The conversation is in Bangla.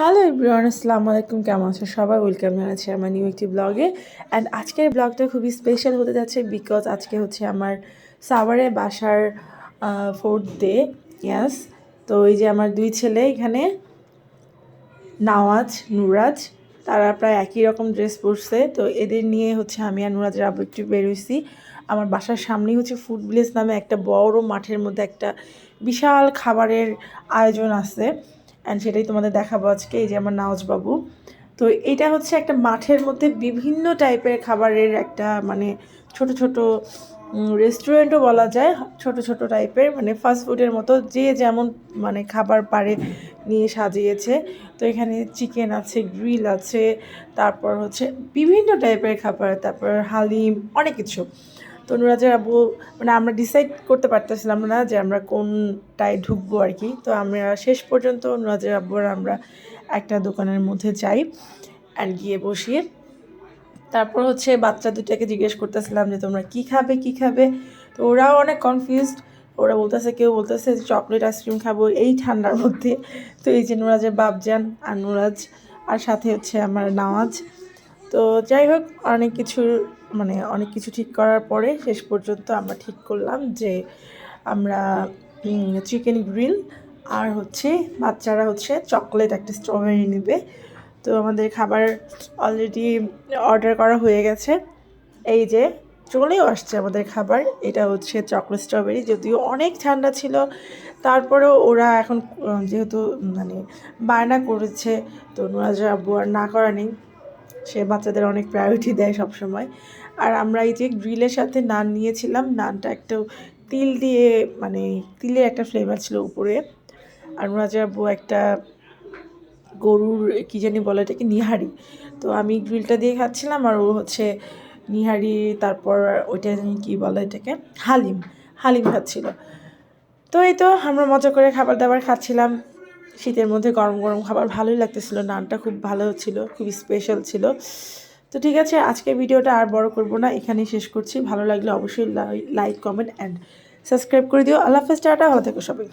হ্যালো এভরিওয়ান আসসালামু আলাইকুম কেমন আছো? সবাই ওয়েলকাম জানাচ্ছি আমার নিউ একটি ব্লগে অ্যান্ড আজকের ব্লগটা খুবই স্পেশাল হতে যাচ্ছে বিকজ আজকে হচ্ছে আমার সাভারে বাসার ফোর্থ ডে ইয়াস তো এই যে আমার দুই ছেলে এখানে, নাওয়াজ, নুরাজ, তারা প্রায় একই রকম ড্রেস পরছে। তো এদের নিয়ে হচ্ছে আমি আর নুরাজের আবু একটু বেরোইছি আমার বাসার সামনেই হচ্ছে ফুড ভিলেজ নামে একটা বড় মাঠের মধ্যে একটা বিশাল খাবারের আয়োজন আছে। অ্যান্ড সেটাই তোমাদের দেখাবো আজকে, এই যে আমার নাওজবাবু। তো এটা হচ্ছে একটা মাঠের মধ্যে বিভিন্ন টাইপের খাবারের একটা মানে ছোট ছোট রেস্টুরেন্টও বলা যায়, ছোট ছোট টাইপের মানে ফাস্ট ফুডের মতো যে যেমন মানে খাবার পারে নিয়ে সাজিয়েছে। তো এখানে চিকেন আছে গ্রিল আছে, তারপর হচ্ছে বিভিন্ন টাইপের খাবার, তারপর হালিম, অনেক কিছু। তো নুরাজের আব্বু মানে আমরা ডিসাইড করতে পারতেছিলাম না যে আমরা কোনটায় ঢুকবো আর কি। তো আমরা শেষ পর্যন্ত নুরাজের আব্বুর আমরা একটা দোকানের মধ্যে যাই অ্যান্ড গিয়ে বসিয়ে তারপর হচ্ছে বাচ্চা দুটাকে জিজ্ঞেস করতেছিলাম যে, তোমরা কি খাবে কি খাবে? তো ওরাও অনেক কনফিউজড ওরা বলতেছে, কেউ বলতেছে যে চকলেট আইসক্রিম খাব। এই ঠান্ডার মধ্যে। তো এই যে নুরাজের বাপজান আর নুরাজ, আর সাথে হচ্ছে আমার নামাজ। তো যাই হোক, অনেক কিছু মানে অনেক কিছু ঠিক করার পরে শেষ পর্যন্ত আমরা ঠিক করলাম যে আমরা চিকেন গ্রিল আর হচ্ছে বাচ্চারা হচ্ছে চকলেট একটা স্ট্রবেরি নেবে। তো আমাদের খাবার অলরেডি অর্ডার করা হয়ে গেছে। এই যে চলেও আসছে আমাদের খাবার, এটা হচ্ছে চকলেট স্ট্রবেরি যদিও অনেক ঠান্ডা ছিল। তারপরেও ওরা এখন, যেহেতু মানে বায়না করেছে, তো নুরাজ আব্বু আর না করা নেই। সে বাচ্চাদের অনেক প্রায়োরিটি দেয় সবসময়। আর আমরা এই যে গ্রিলের সাথে নান নিয়েছিলাম, নানটা একটা তিল দিয়ে মানে তিলের একটা ফ্লেভার ছিল উপরে। আর নুরাজ আব্বু একটা গরুর, কী জানি বলে এটাকে, নিহারি। তো আমি গ্রিলটা দিয়ে খাচ্ছিলাম আর ও হচ্ছে নিহারি, তারপর ওইটা জানি কী বলে এটাকে, হালিম হালিম খাচ্ছিল। তো এই তো আমরা মজা করে খাবার দাবার খাচ্ছিলাম। শীতের মধ্যে গরম গরম খাবার ভালোই লাগতেছিল, নানটা খুব ভালো ছিল, খুব স্পেশাল ছিল। তো ঠিক আছে, আজকের ভিডিওটা আর বড় করব না, এখানেই শেষ করছি। ভালো লাগলে অবশ্যই লাইক কমেন্ট অ্যান্ড সাবস্ক্রাইব করে দিও। আল্লাহ হাফেজ, টাটা, ভালো থেকো সবাই।